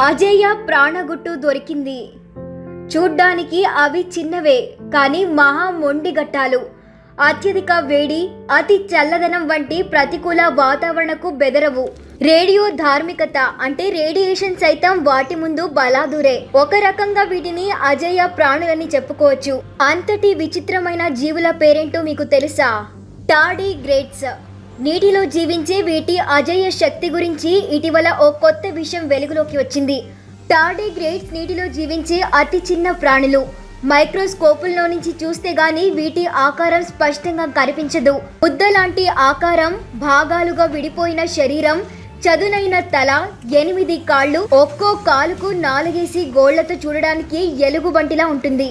అజేయ ప్రాణగుట్టు దొరికింది. చూడ్డానికి అవి చిన్నవే కానీ మహా మొండి గట్టాలు అత్యధిక వేడి అతి చల్లదనం వంటి ప్రతికూల వాతావరణకు బెదరవు. రేడియో ధార్మికత అంటే రేడియేషన్ సైతం వాటి ముందు బలాదురే. ఒక రకంగా వీటిని అజయ ప్రాణులని చెప్పుకోవచ్చు. అంతటి విచిత్రమైన జీవుల పేరేంటో మీకు తెలుసా? టాడీ గ్రేట్స్. నీటిలో జీవించే వీటి అజేయ శక్తి గురించి ఇటీవల ఓ కొత్త విషయం వెలుగులోకి వచ్చింది. టార్డిగ్రేడ్స్ నీటిలో జీవించే అతి చిన్న ప్రాణులు. మైక్రోస్కోపుల్లో నుంచి చూస్తే గాని వీటి ఆకారం స్పష్టంగా కనిపించదు. ముద్ద లాంటి ఆకారం భాగాలుగా విడిపోయిన శరీరం చదునైన తల ఎనిమిది కాళ్ళు ఒక్కో కాలుకు నాలుగేసి గోళ్ళతో చూడడానికి ఎలుగుబంటిలా ఉంటుంది.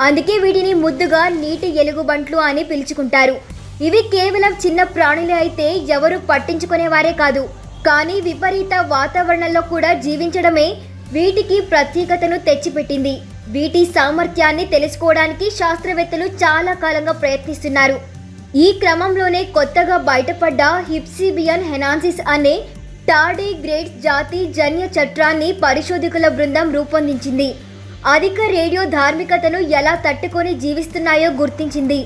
అందుకే వీటిని ముద్దుగా నీటి ఎలుగుబంట్లు అని పిలుచుకుంటారు. ఇవి కేవలం చిన్న ప్రాణులే అయితే ఎవరు పట్టించుకునేవారే కాదు. కానీ విపరీత వాతావరణంలో కూడా జీవించడమే వీటికి ప్రత్యేకతను తెచ్చిపెట్టింది. వీటి సామర్థ్యాన్ని తెలుసుకోవడానికి శాస్త్రవేత్తలు చాలా కాలంగా ప్రయత్నిస్తున్నారు. ఈ క్రమంలోనే కొత్తగా బయటపడ్డ హిప్సిబియన్ హెనాన్సిస్ అనే టార్డిగ్రేడ్స్ జాతి జన్య చట్రాన్ని పరిశోధకుల బృందం రూపొందించింది. అధిక రేడియో ధార్మికతను ఎలా తట్టుకొని జీవిస్తున్నాయో గుర్తించింది.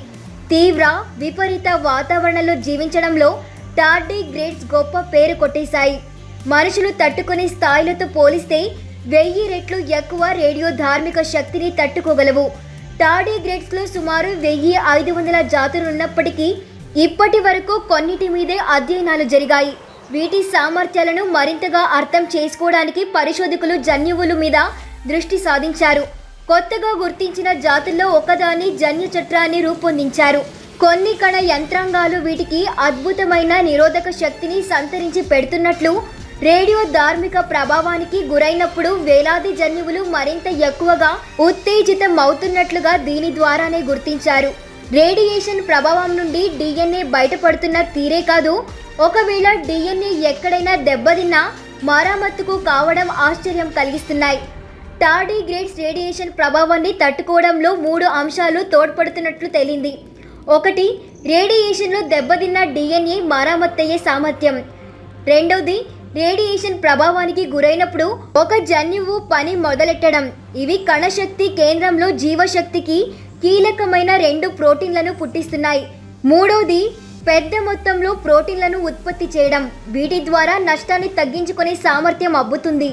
తీవ్ర విపరీత వాతావరణంలో జీవించడంలో టార్డిగ్రేడ్స్ గొప్ప పేరు కొట్టేశాయి. మనుషులు తట్టుకునే స్థాయిలతో పోలిస్తే వెయ్యి రెట్లు ఎక్కువ రేడియో ధార్మిక శక్తిని తట్టుకోగలవు. టార్డిగ్రేడ్స్లో సుమారు వెయ్యి ఐదు వందల జాతులు ఉన్నప్పటికీ ఇప్పటి వరకు కొన్నిటి మీదే అధ్యయనాలు జరిగాయి. వీటి సామర్థ్యాలను మరింతగా అర్థం చేసుకోవడానికి పరిశోధకులు జన్యువుల మీద దృష్టి సాధించారు. కొత్తగా గుర్తించిన జాతుల్లో ఒకదాని జన్యు చట్రాన్ని రూపొందించారు. కొన్ని కణ యంత్రాంగాలు వీటికి అద్భుతమైన నిరోధక శక్తిని సంతరించి పెడుతున్నట్లు రేడియో ధార్మిక ప్రభావానికి గురైనప్పుడు వేలాది జన్యువులు మరింత ఎక్కువగా ఉత్తేజితం అవుతున్నట్లుగా దీని ద్వారానే గుర్తించారు. రేడియేషన్ ప్రభావం నుండి డిఎన్ఏ బయటపడుతున్న తీరే కాదు ఒకవేళ డిఎన్ఏ ఎక్కడైనా దెబ్బతిన్నా మరామత్తుకు కావడం ఆశ్చర్యం కలిగిస్తున్నాయి. టార్డిగ్రేడ్స్ రేడియేషన్ ప్రభావాన్ని తట్టుకోవడంలో మూడు అంశాలు తోడ్పడుతున్నట్లు తేలింది. ఒకటి రేడియేషన్లో దెబ్బతిన్న డిఎన్ఏ మరామత్తయ్యే సామర్థ్యం. రెండవది రేడియేషన్ ప్రభావానికి గురైనప్పుడు ఒక జన్యువు పని మొదలెట్టడం. ఇవి కణశక్తి కేంద్రంలో జీవశక్తికి కీలకమైన రెండు ప్రోటీన్లను పుట్టిస్తున్నాయి. మూడవది పెద్ద మొత్తంలో ప్రోటీన్లను ఉత్పత్తి చేయడం. వీటి ద్వారా నష్టాన్ని తగ్గించుకునే సామర్థ్యం అబ్బుతుంది.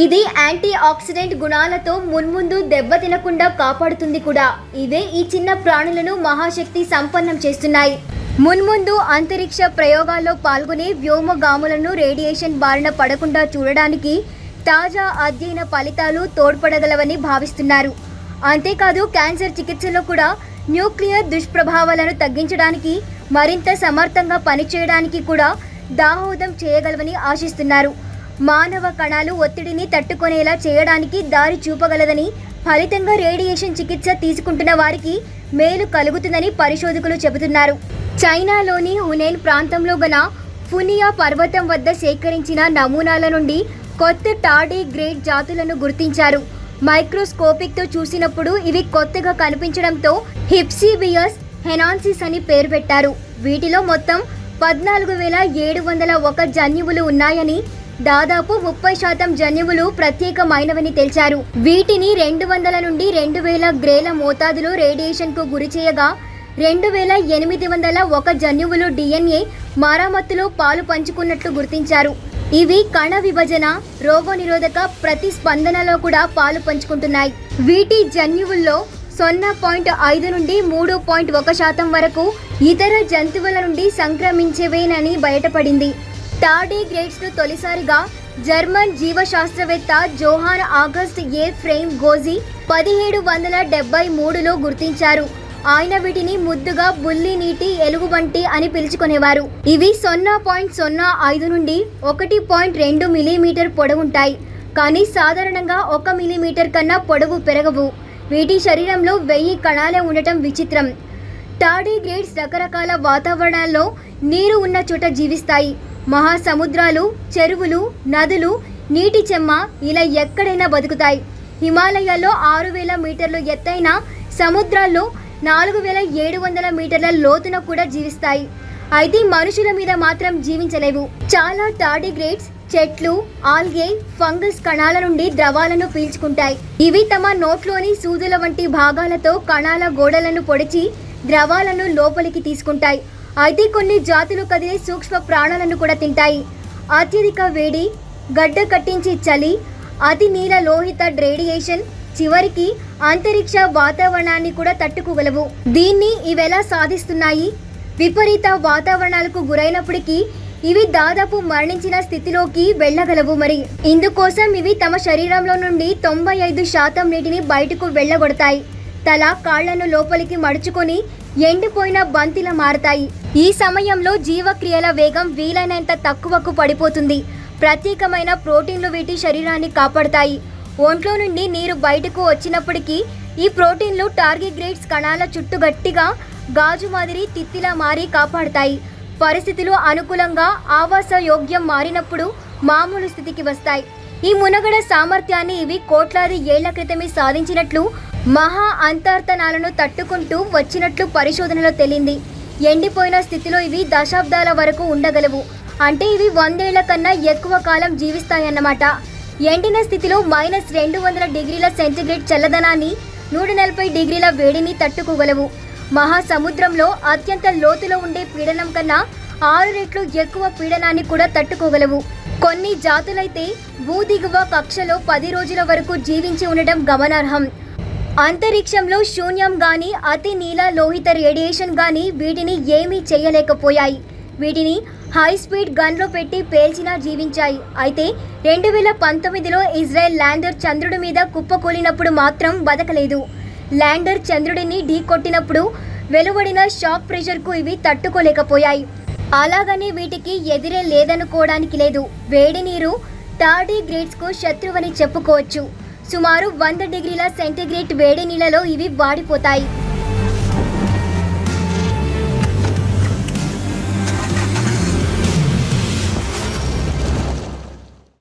ఇది యాంటీ ఆక్సిడెంట్ గుణాలతో మున్ముందు దెబ్బతినకుండా కాపాడుతుంది కూడా. ఇవే ఈ చిన్న ప్రాణులను మహాశక్తి సంపన్నం చేస్తున్నాయి. మున్ముందు అంతరిక్ష ప్రయోగాల్లో పాల్గొనే వ్యోమగాములను రేడియేషన్ బారిన పడకుండా చూడడానికి తాజా అధ్యయన ఫలితాలు తోడ్పడగలవని భావిస్తున్నారు. అంతేకాదు క్యాన్సర్ చికిత్సలో కూడా న్యూక్లియర్ దుష్ప్రభావాలను తగ్గించడానికి మరింత సమర్థంగా పనిచేయడానికి కూడా దాహోదం చేయగలవని ఆశిస్తున్నారు. మానవ కణాలు ఒత్తిడిని తట్టుకునేలా చేయడానికి దారి చూపగలదని ఫలితంగా రేడియేషన్ చికిత్స తీసుకుంటున్న వారికి మేలు కలుగుతుందని పరిశోధకులు చెబుతున్నారు. చైనాలోని హునేన్ ప్రాంతంలో గల ఫునియా పర్వతం వద్ద సేకరించిన నమూనాల నుండి కొత్త టాడీ గ్రేడ్ జాతులను గుర్తించారు. మైక్రోస్కోపిక్తో చూసినప్పుడు ఇవి కొత్తగా కనిపించడంతో హిప్సిబియస్ హెనాన్సిస్ అని పేరు పెట్టారు. వీటిలో మొత్తం పద్నాలుగు వేల ఏడు వందల ఒక జన్యువులు ఉన్నాయని దాదాపు ముప్పై శాతం జన్యువులు ప్రత్యేకమైనవని తెలిచారు. వీటిని రెండు వందల నుండి రెండు వేల గ్రేల మోతాదులో రేడియేషన్కు గురి చేయగా రెండు వేల ఎనిమిది వందల ఒక జన్యువులు డిఎన్ఏ మరామత్తులో పాలు పంచుకున్నట్లు గుర్తించారు. ఇవి కణ విభజన రోగనిరోధక ప్రతిస్పందనలో కూడా పాలు పంచుకుంటున్నాయి. వీటి జన్యువుల్లో సున్నా పాయింట్ ఐదు నుండి మూడు పాయింట్ ఒక శాతం వరకు ఇతర జంతువుల నుండి సంక్రమించేవేనని బయటపడింది. టార్డిగ్రేడ్స్ను తొలిసారిగా జర్మన్ జీవశాస్త్రవేత్త Johann August Ephraim Goeze పదిహేడు వందల డెబ్బై మూడులో గుర్తించారు. ఆయన వీటిని ముద్దుగా బుల్లి నీటి ఎలుగుబంటి అని పిలుచుకునేవారు. ఇవి సున్నా పాయింట్ సున్నా ఐదు నుండి ఒకటి పాయింట్ రెండు మిలీమీటర్ పొడవుంటాయి కానీ సాధారణంగా ఒక మిలీమీటర్ కన్నా పొడవు పెరగవు. వీటి శరీరంలో వెయ్యి కణాలే ఉండటం విచిత్రం. టార్డిగ్రేడ్స్ రకరకాల వాతావరణాల్లో నీరు ఉన్న చోట జీవిస్తాయి. మహాసముద్రాలు చెరువులు నదులు నీటి చెమ్మ ఇలా ఎక్కడైనా బతుకుతాయి. హిమాలయాల్లో ఆరు వేల మీటర్లు ఎత్తైన సముద్రాల్లో నాలుగు వేల ఏడు వందల మీటర్ల లోతున కూడా జీవిస్తాయి. అయితే మనుషుల మీద మాత్రం జీవించలేవు. చాలా టార్డిగ్రేడ్స్ చెట్లు ఆల్గే ఫంగస్ కణాల నుండి ద్రవాలను పీల్చుకుంటాయి. ఇవి తమ నోట్లోని సూదుల వంటి భాగాలతో కణాల గోడలను పొడిచి ద్రవాలను లోపలికి తీసుకుంటాయి. అయితే కొన్ని జాతులు కదిలే సూక్ష్మ ప్రాణాలను కూడా తింటాయి. అత్యధిక వేడి గడ్డ కట్టించే చలి అతి నీల లోహిత రేడియేషన్ చివరికి అంతరిక్ష వాతావరణాన్ని కూడా తట్టుకోగలవు దీన్ని ఇవెలా సాధిస్తున్నాయి? విపరీత వాతావరణాలకు గురైనప్పటికీ ఇవి దాదాపు మరణించిన స్థితిలోకి వెళ్ళగలవు మరి. ఇందుకోసం ఇవి తమ శరీరంలో నుండి తొంభై ఐదు శాతం నీటిని బయటకు వెళ్ళగొడతాయి. తల కాళ్ళను లోపలికి మడుచుకొని ఎండిపోయిన బంతిలా మారతాయి. ఈ సమయంలో జీవక్రియల వేగం వీలైనంత తక్కువకు పడిపోతుంది. ప్రత్యేకమైన ప్రోటీన్లు వీటి శరీరాన్ని కాపాడతాయి. ఒంట్లో నుండి నీరు బయటకు వచ్చినప్పటికీ ఈ ప్రోటీన్లు టార్గిగ్రేట్స్ కణాల చుట్టూ గట్టిగా గాజు మాదిరి తిత్తిలా మారి కాపాడతాయి. పరిస్థితులు అనుకూలంగా ఆవాస యోగ్యం మారినప్పుడు మామూలు స్థితికి వస్తాయి. ఈ మునగడ సామర్థ్యాన్ని ఇవి కోట్లాది ఏళ్ళ క్రితమే సాధించినట్లు మహా అంతర్తనాలను తట్టుకుంటూ వచ్చినట్లు పరిశోధనలో తేలింది. ఎండిపోయిన స్థితిలో ఇవి దశాబ్దాల వరకు ఉండగలవు. అంటే ఇవి వందేళ్ళ కన్నా ఎక్కువ కాలం జీవిస్తాయన్నమాట. ఎండిన స్థితిలో మైనస్ రెండు వందల డిగ్రీల సెంటిగ్రేడ్ చల్లదనాన్ని నూట నలభై డిగ్రీల వేడిని తట్టుకోగలవు. మహాసముద్రంలో అత్యంత లోతులో ఉండే పీడనం కన్నా ఆరు రెట్లు ఎక్కువ పీడనాన్ని కూడా తట్టుకోగలవు. కొన్ని జాతులైతే భూదిగువ కక్షలో పది రోజుల వరకు జీవించి ఉండటం గమనార్హం. అంతరిక్షంలో శూన్యం గాని అతి నీల లోహిత రేడియేషన్ గాని వీటిని ఏమీ చేయలేకపోయాయి. వీటిని హై స్పీడ్ గన్లో పెట్టి పేల్చినా జీవించాయి. అయితే రెండు వేల పంతొమ్మిదిలో ఇజ్రాయెల్ ల్యాండర్ చంద్రుడి మీద కుప్పకూలినప్పుడు మాత్రం బతకలేదు. ల్యాండర్ చంద్రుడిని ఢీ కొట్టినప్పుడు వెలువడిన షాక్ ప్రెషర్కు ఇవి తట్టుకోలేకపోయాయి. అలాగని వీటికి ఎదిరే లేదనుకోవడానికి లేదు. వేడి నీరు టార్డీ గ్రేడ్స్కు శత్రువని చెప్పుకోవచ్చు. సుమారు వంద డిగ్రీల సెంటీగ్రేడ్ వేడి నీళ్ళలో ఇవి వాడిపోతాయి.